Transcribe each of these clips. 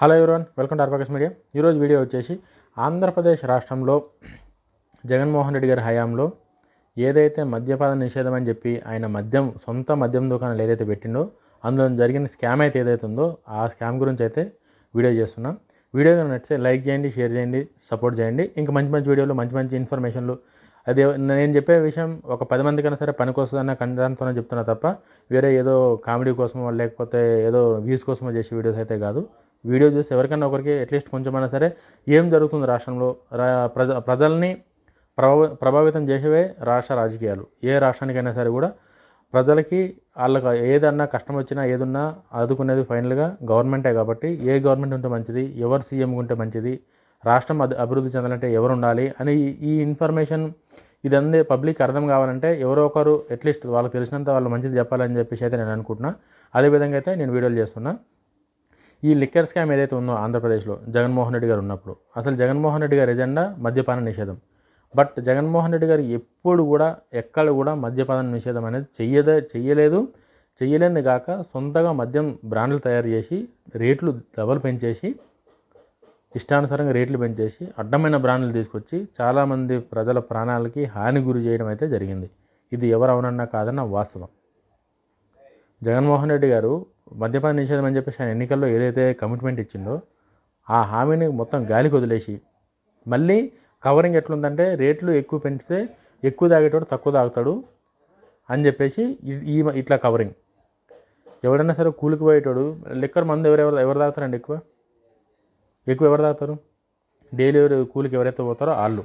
Hello everyone welcome to అర్పకస్ media ఈరోజు video వచ్చేసి ఆంధ్రప్రదేశ్ రాష్ట్రంలో జగన్మోహన్ రెడ్డి గారి హయాంలో ఏదైతే మద్యపాన నిషేధం అని చెప్పి ఆయన మద్యం సొంత మద్యం దుకాణాలు ఏదైతే పెట్టిండో అందులో జరిగిన స్కామ్ అయితే ఏదైతే ఉందో ఆ స్కామ్ గురించి అయితే వీడియో చేస్తున్నాం. వీడియో నచ్చితే లైక్ చేయండి షేర్ చేయండి సపోర్ట్ చేయండి. ఇంకా మంచి మంచి వీడియోలు మంచి మంచి ఇన్ఫర్మేషన్లు అదే నేను చెప్పే విషయం ఒక పది మందికైనా సరే పనికి వస్తుందన్న చెప్తున్నా తప్ప వేరే ఏదో కామెడీ కోసమో లేకపోతే ఏదో వ్యూస్ కోసమో చేసే వీడియోస్ అయితే కాదు. వీడియో చూసి ఎవరికైనా ఒకరికి అట్లీస్ట్ కొంచెమైనా సరే ఏం జరుగుతుంది రాష్ట్రంలో? రా- ప్రజ ప్రజల్ని ప్రభావ ప్రభావితం చేసేవే రాష్ట్ర రాజకీయాలు. ఏ రాష్ట్రానికైనా సరే కూడా ప్రజలకి వాళ్ళకి ఏదన్నా కష్టం వచ్చినా ఏదున్నా ఆదుకునేది ఫైనల్గా గవర్నమెంటే కాబట్టి ఏ గవర్నమెంట్ ఉంటే మంచిది ఎవరు సీఎం ఉంటే మంచిది రాష్ట్రం అది అభివృద్ధి చెందాలంటే ఎవరు ఉండాలి అని ఈ- ఇన్ఫర్మేషన్ ఇది అందే పబ్లిక్ అర్థం కావాలంటే ఎవరో ఒకరు అట్లీస్ట్ వాళ్ళకి తెలిసినంత వాళ్ళు మంచిది చెప్పాలని చెప్పేసి అయితే నేను అనుకుంటున్నా. అదేవిధంగా అయితే నేను వీడియోలు చేస్తున్నా. ఈ లిక్కర్ స్కామ్ ఏదైతే ఉందో ఆంధ్రప్రదేశ్లో జగన్మోహన్ రెడ్డి గారు ఉన్నప్పుడు అసలు జగన్మోహన్ రెడ్డి గారి ఎజెండా మద్యపాన నిషేధం. బట్ జగన్మోహన్ రెడ్డి గారు ఎప్పుడు కూడా ఎక్కడ కూడా మద్యపాన నిషేధం అనేది చెయ్యదే చెయ్యలేదు. చెయ్యలేని కాక సొంతగా మద్యం బ్రాండ్లు తయారు చేసి రేట్లు డబల్ పెంచేసి ఇష్టానుసారంగా రేట్లు పెంచేసి అడ్డమైన బ్రాండ్లు తీసుకొచ్చి చాలామంది ప్రజల ప్రాణాలకి హాని గురి చేయడం అయితే జరిగింది. ఇది ఎవరు అవునన్నా కాదన్న వాస్తవం. జగన్మోహన్ రెడ్డి గారు మద్యపాన నిషేధం అని చెప్పేసి ఆయన ఎన్నికల్లో ఏదైతే కమిట్మెంట్ ఇచ్చిందో ఆ హామీని మొత్తం గాలికి వదిలేసి మళ్ళీ కవరింగ్ ఎట్లుందంటే రేట్లు ఎక్కువ పెంచితే ఎక్కువ తాగేటోడు తక్కువ తాగుతాడు అని చెప్పేసి ఈ- ఇట్లా కవరింగ్ ఎవడైనా సరే కూలికి పోయేటోడు లిక్కర్ మందు ఎవరెవరు ఎవరు తాగుతారండి ఎక్కువ? ఎక్కువ ఎవరు తాగుతారు? డైలీ ఎవరు కూలికి ఎవరైతే పోతారో వాళ్ళు.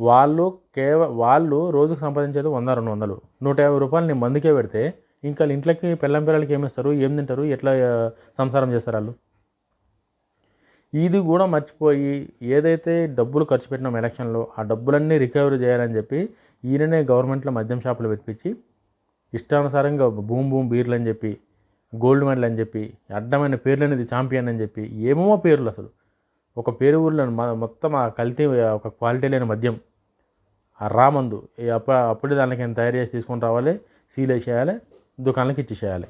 వాళ్ళు కేవ వాళ్ళు రోజుకు సంపాదించేది వంద రెండు వందలు. నూట యాభై రూపాయలు నీ మందుకే పెడితే ఇంకా వాళ్ళ ఇంట్లోకి పెళ్ళం పిల్లలకి ఏమి ఇస్తారు? ఏం తింటారు? ఎట్లా సంసారం చేస్తారు వాళ్ళు? ఇది కూడా మర్చిపోయి ఏదైతే డబ్బులు ఖర్చు పెట్టినాం ఎలక్షన్లో ఆ డబ్బులన్నీ రికవరీ చేయాలని చెప్పి ఈయననే గవర్నమెంట్లో మద్యం షాపులు పెట్టించి ఇష్టానుసారంగా భూమి భూమి బీర్లు అని చెప్పి గోల్డ్ మెడల్ అని చెప్పి అడ్డమైన పేర్లు అనేది ఛాంపియన్ అని చెప్పి ఏమేమో పేర్లు అసలు. ఒక పేరు ఊర్లో మొత్తం ఆ కల్తీ ఒక క్వాలిటీ లేని మద్యం. ఆ రామందు అప్ప అప్పుడే దానికి తయారు చేసి తీసుకొని రావాలి సీల్ వేసేయాలి. దుకాణాలకు ఇచ్చేసేయాలి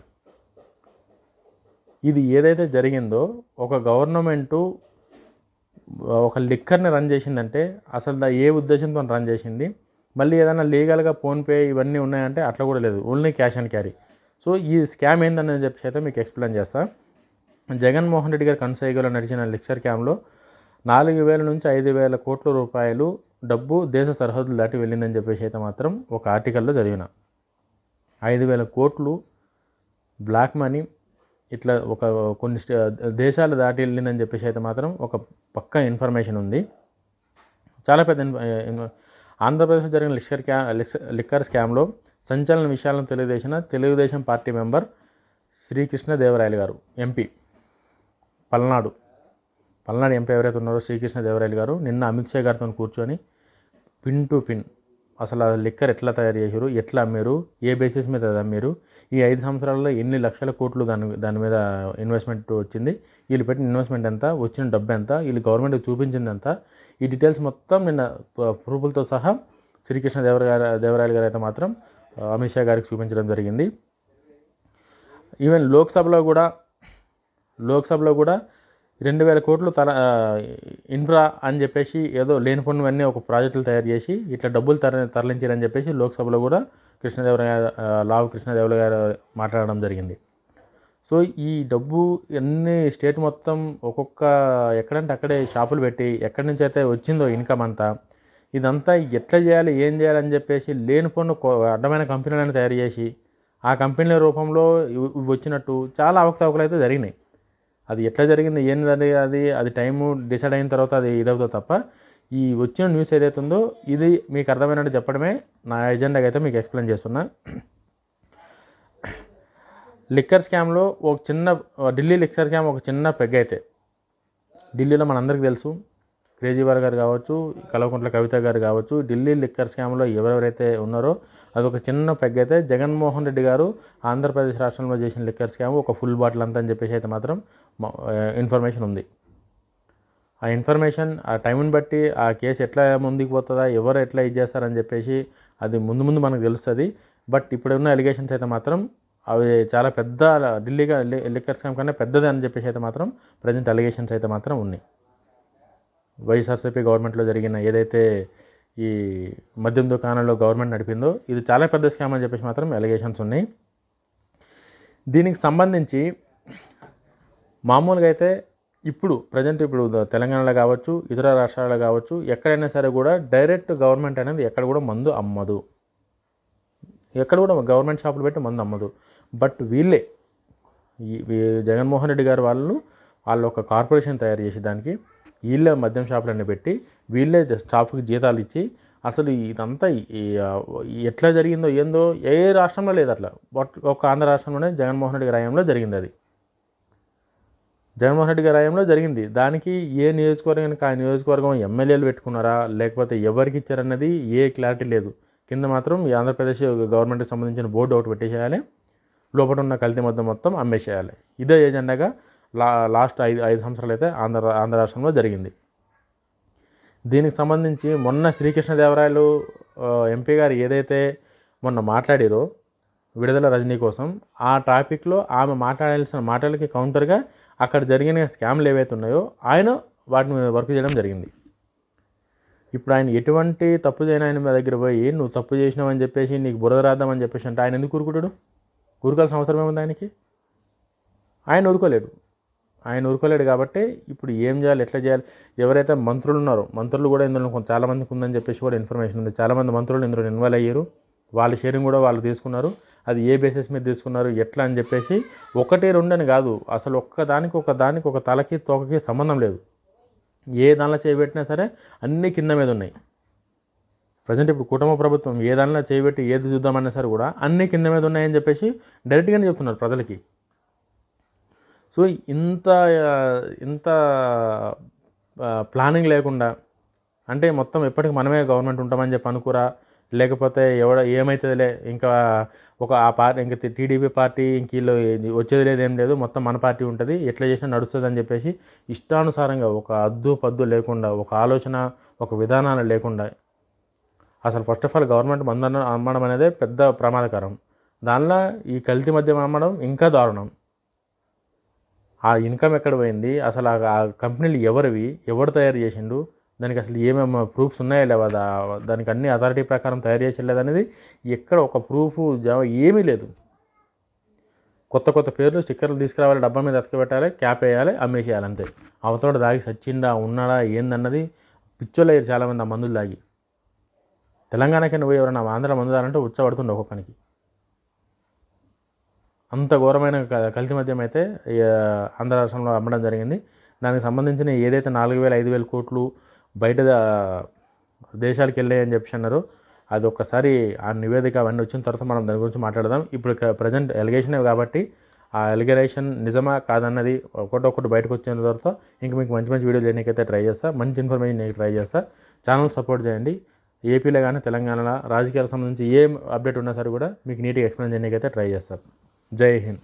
ఇది ఏదైతే జరిగిందో ఒక గవర్నమెంటు ఒక లిక్కర్ని రన్ చేసిందంటే అసలు దా ఏ ఉద్దేశంతో రన్ చేసింది? మళ్ళీ ఏదైనా లీగల్గా ఫోన్పే ఇవన్నీ ఉన్నాయంటే అట్లా కూడా లేదు. Only cash and carry. So ఈ స్కామ్ ఏందని చెప్పేసి అయితే మీకు ఎక్స్ప్లెయిన్ చేస్తాను జగన్మోహన్ రెడ్డి గారు కన్సైగలో నడిచిన లిక్చర్ క్యాంప్లో నాలుగు వేల నుంచి ఐదు వేల కోట్ల రూపాయలు డబ్బు దేశ సరిహద్దులు దాటి వెళ్ళిందని చెప్పేసి అయితే మాత్రం ఒక ఆర్టికల్లో చదివిన. ఐదు వేల కోట్లు బ్లాక్ మనీ ఇట్లా ఒక కొన్ని స్టే- దేశాలు దాటి వెళ్ళిందని చెప్పేసి అయితే మాత్రం ఒక పక్క ఇన్ఫర్మేషన్ ఉంది. చాలా పెద్ద ఆంధ్రప్రదేశ్లో జరిగిన లిక్కర్ క్యా లిక్స్- లిక్కర్ స్కామ్లో సంచలన విషయాలను తెలియజేసిన తెలుగుదేశం పార్టీ మెంబర్ శ్రీకృష్ణదేవరాయలు గారు ఎంపీ. పల్నాడు. పల్నాడు ఎంపీ ఎవరైతే ఉన్నారో శ్రీకృష్ణదేవరాయలు గారు నిన్న అమిత్ షా గారితో కూర్చొని పిన్ టు పిన్ అసలు ఆ లిక్కర్ ఎట్లా తయారు చేశారు? ఎట్లా అమ్మారు? ఏ బేసిస్ మీద అమ్మారు? ఈ ఐదు సంవత్సరాల్లో ఎన్ని లక్షల కోట్లు దాని దాని మీద ఇన్వెస్ట్మెంట్ వచ్చింది? వీళ్ళు పెట్టిన ఇన్వెస్ట్మెంట్ ఎంత? వచ్చిన డబ్బు ఎంత? వీళ్ళు గవర్నమెంట్ చూపించింది ఎంత ఈ డీటెయిల్స్ మొత్తం నిన్న ప- ప్రూఫ్లతో సహా శ్రీకృష్ణ దేవరగారు దేవరాయలు గారు అయితే మాత్రం అమిత్ షా గారికి చూపించడం జరిగింది. ఈవెన్ లోక్సభలో కూడా లోక్సభలో కూడా రెండు వేల కోట్లు తల ఇన్ఫ్రా అని చెప్పేసి ఏదో లేనిపోనివన్నీ ఒక ప్రాజెక్టులు తయారు చేసి ఇట్లా డబ్బులు తర తరలించారని చెప్పేసి లోక్సభలో కూడా కృష్ణదేవరాయ లావు కృష్ణదేవరాయ గారు మాట్లాడడం జరిగింది. సో ఈ డబ్బు అన్ని స్టేట్ మొత్తం ఒక్కొక్క ఎక్కడంటే అక్కడే షాపులు పెట్టి ఎక్కడి నుంచి అయితే వచ్చిందో ఇన్కమ్ అంతా ఇదంతా ఎట్లా చేయాలి ఏం చేయాలని చెప్పేసి లేనిపోయిన పన్ను అడ్డమైన కంపెనీలను తయారు చేసి ఆ కంపెనీల రూపంలో ఇవి వచ్చినట్టు చాలా అవకతవకలు అయితే జరిగినాయి. అది ఎట్లా జరిగింది ఏంది అది అది టైము డిసైడ్ అయిన తర్వాత అది ఇదవుతుంది తప్ప ఈ వచ్చిన న్యూస్ ఏదైతే ఉందో ఇది మీకు అర్థమైనట్టు చెప్పడమే నా ఎజెండాగా అయితే మీకు ఎక్స్ప్లెయిన్ చేస్తున్నా. లిక్కర్ స్కామ్లో ఒక చిన్న ఢిల్లీ లిక్కర్ స్కామ్ ఒక చిన్న పెగ్ అయితే. ఢిల్లీలో మనందరికీ తెలుసు. క్రేజీవార్ గారు కావచ్చు కలవకుంట్ల కవిత గారు కావచ్చు ఢిల్లీ లిక్కర్ స్కామ్లో ఎవరెవరైతే ఉన్నారో అది ఒక చిన్న పెగ్ అయితే జగన్మోహన్ రెడ్డి గారు ఆంధ్రప్రదేశ్ రాష్ట్రంలో చేసిన లిక్కర్ స్కామ్ ఒక ఫుల్ బాటిల్ అంతా అని చెప్పేసి అయితే మాత్రం ఇన్ఫర్మేషన్ ఉంది. ఆ ఇన్ఫర్మేషన్ ఆ టైంని బట్టి ఆ కేసు ఎట్లా ముందుకు పోతుందా ఎవరు ఎట్లా ఇది చేస్తారని చెప్పేసి అది ముందు ముందు మనకు తెలుస్తుంది. బట్ ఇప్పుడున్న ఎలిగేషన్స్ అయితే మాత్రం అవి చాలా పెద్ద ఢిల్లీగా లిక్కర్ స్కామ్ కన్నా పెద్దది అని చెప్పేసి అయితే మాత్రం ప్రజెంట్ అలిగేషన్స్ అయితే మాత్రం ఉన్నాయి. వైఎస్ఆర్సీపీ గవర్నమెంట్లో జరిగిన ఏదైతే ఈ మద్యం దుకాణంలో గవర్నమెంట్ నడిపిందో ఇది చాలా పెద్ద స్కామ్ అని చెప్పేసి మాత్రం ఎలిగేషన్స్ ఉన్నాయి. దీనికి సంబంధించి మామూలుగా అయితే ఇప్పుడు ప్రజెంట్ ఇప్పుడు తెలంగాణలో కావచ్చు ఇతర రాష్ట్రాల్లో కావచ్చు ఎక్కడైనా సరే కూడా డైరెక్ట్ గవర్నమెంట్ అనేది ఎక్కడ కూడా మందు అమ్మదు. ఎక్కడ కూడా గవర్నమెంట్ షాపులు పెట్టి మందు అమ్మదు. బట్ వీళ్ళే జగన్మోహన్ రెడ్డి గారు వాళ్ళు వాళ్ళు ఒక కార్పొరేషన్ తయారు చేసి దానికి వీళ్ళే మద్యం షాపులన్నీ పెట్టి వీళ్ళే స్టాఫ్కి జీతాలు ఇచ్చి అసలు ఇదంతా ఎట్లా జరిగిందో ఏందో ఏ రాష్ట్రంలో లేదు అట్లా. బట్ ఒక ఆంధ్ర రాష్ట్రంలోనే జగన్మోహన్ రెడ్డి గారి హయాంలో జరిగింది అది. జగన్మోహన్ రెడ్డి గారి హయాంలో జరిగింది. దానికి ఏ నియోజకవర్గానికి ఆ నియోజకవర్గం ఎమ్మెల్యేలు పెట్టుకున్నారా? లేకపోతే ఎవరికి ఇచ్చారన్నది ఏ క్లారిటీ లేదు. కింద మాత్రం ఈ ఆంధ్రప్రదేశ్ గవర్నమెంట్కి సంబంధించిన బోర్డు ఒకటి పెట్టేసేయాలి. లోపల ఉన్న కల్తీ మొత్తం మొత్తం అమ్మేసేయాలి. ఇదే ఏజెండాగా లా లాస్ట్ ఐదు ఐదు సంవత్సరాలు అయితే ఆంధ్ర ఆంధ్ర రాష్ట్రంలో జరిగింది. దీనికి సంబంధించి మొన్న శ్రీకృష్ణదేవరాయలు ఎంపీ గారు ఏదైతే మొన్న మాట్లాడారో విడుదల రజనీ కోసం ఆ టాపిక్లో ఆమె మాట్లాడాల్సిన మాటలకి కౌంటర్గా అక్కడ జరిగిన స్కామ్లు ఏవైతే ఉన్నాయో ఆయన వాటిని వర్క్ చేయడం జరిగింది. ఇప్పుడు ఆయన ఎటువంటి తప్పు చేయని ఆయన మీ దగ్గర పోయి నువ్వు తప్పు చేసినావని చెప్పేసి నీకు బురద రాద్దామని చెప్పేసి అంటే ఆయన ఎందుకు ఊరుకుంటాడు? ఊరుకోవాల్సిన అవసరం ఏముంది ఆయనకి? ఆయన ఊరుకోలేడు. ఆయన ఊరుకోలేడు కాబట్టి ఇప్పుడు ఏం చేయాలి ఎట్లా చేయాలి? ఎవరైతే మంత్రులు ఉన్నారో మంత్రులు కూడా ఇందులో కొంత చాలామందికి ఉందని చెప్పేసి కూడా ఇన్ఫర్మేషన్ ఉంది. చాలామంది మంత్రులు ఇందులో ఇన్వాల్వ్ అయ్యారు. వాళ్ళ షేరింగ్ కూడా వాళ్ళు తీసుకున్నారు. అది ఏ బేసిస్ మీద తీసుకున్నారు ఎట్లా అని చెప్పేసి ఒకటి రెండు అని కాదు అసలు ఒక్క దానికి ఒక దానికి ఒక తలకి తోకకి సంబంధం లేదు. ఏ దానిలో చేయబెట్టినా సరే అన్నీ కింద మీద ఉన్నాయి. ప్రజెంట్ ఇప్పుడు కుటుంబ ప్రభుత్వం ఏ దానిలో చేయబెట్టి ఏది చూద్దామన్నా సరే కూడా అన్నీ కింద మీద ఉన్నాయని చెప్పేసి డైరెక్ట్గానే చెప్తున్నారు ప్రజలకి. సో ఇంత ఇంత ప్లానింగ్ లేకుండా అంటే మొత్తం ఎప్పటికీ మనమే గవర్నమెంట్ ఉంటామని చెప్పి అనుకురా లేకపోతే ఎవడ ఏమవుతుందిలే ఇంకా ఒక ఆ పార్టీ ఇంకా టీడీపీ పార్టీ ఇంక వీళ్ళు వచ్చేది లేదు ఏం లేదు మొత్తం మన పార్టీ ఉంటుంది ఎట్లా చేసినా నడుస్తుంది అని చెప్పేసి ఇష్టానుసారంగా ఒక అద్దు పద్దు లేకుండా ఒక ఆలోచన ఒక విధానాలు లేకుండా అసలు ఫస్ట్ ఆఫ్ ఆల్ గవర్నమెంట్ మందన అమ్మడం అనేది పెద్ద ప్రమాదకరం. దానిలో ఈ కల్తీ మద్యం అమ్మడం ఇంకా దారుణం. ఆ ఇన్కమ్ ఎక్కడ పోయింది? అసలు ఆ- ఆ కంపెనీలు ఎవరివి? ఎవరు తయారు చేసిండు దానికి అసలు ఏమేమి ప్రూఫ్స్ ఉన్నాయా లేవా? దానికి అన్ని అథారిటీ ప్రకారం తయారు చేయలేదు అనేది ఎక్కడ ఒక ప్రూఫ్ ఏమీ లేదు. కొత్త కొత్త పేర్లు స్టిక్కర్లు తీసుకురావాలి డబ్బా మీద అతకబెట్టాలి క్యాప్ వేయాలి అమ్మేసేయాలి అంతే. అవతోడు దాగి సచ్చిండా ఉన్నాడా ఏందన్నది పిచ్చోళ్ళు చాలామంది ఆ మందులు దాగి. తెలంగాణకి పోయి ఎవరైనా ఆంధ్ర మందు తాగాలంటే ఉచ్చబడుతుండే ఒక్కొక్కనికి అంత ఘోరమైన క- కల్తీ మద్యం అయితే ఆంధ్ర రాష్ట్రంలో అమ్మడం జరిగింది. దానికి సంబంధించిన ఏదైతే నాలుగు వేల ఐదు వేల కోట్లు బయట దేశాలకు వెళ్ళాయి అని చెప్పి అన్నారు. అది ఒక్కసారి ఆ నివేదిక అవన్నీ వచ్చిన తర్వాత మనం దాని గురించి మాట్లాడదాం. ఇప్పుడు ప్రజెంట్ ఎలిగేషనే కాబట్టి ఆ ఎలిగరేషన్ నిజమా కాదన్నది ఒకటొకటి బయటకు వచ్చిన తర్వాత ఇంక మీకు మంచి మంచి వీడియోలు చేయడానికైతే ట్రై చేస్తా. మంచి ఇన్ఫర్మేషన్ నేను ట్రై చేస్తా. ఛానల్ సపోర్ట్ చేయండి. ఏపీలో కానీ తెలంగాణలో రాజకీయాలకు సంబంధించి ఏ అప్డేట్ ఉన్నా సరే కూడా మీకు నీట్గా ఎక్స్ప్లెయిన్ చేయడానికైతే ట్రై చేస్తాను జై హింద్.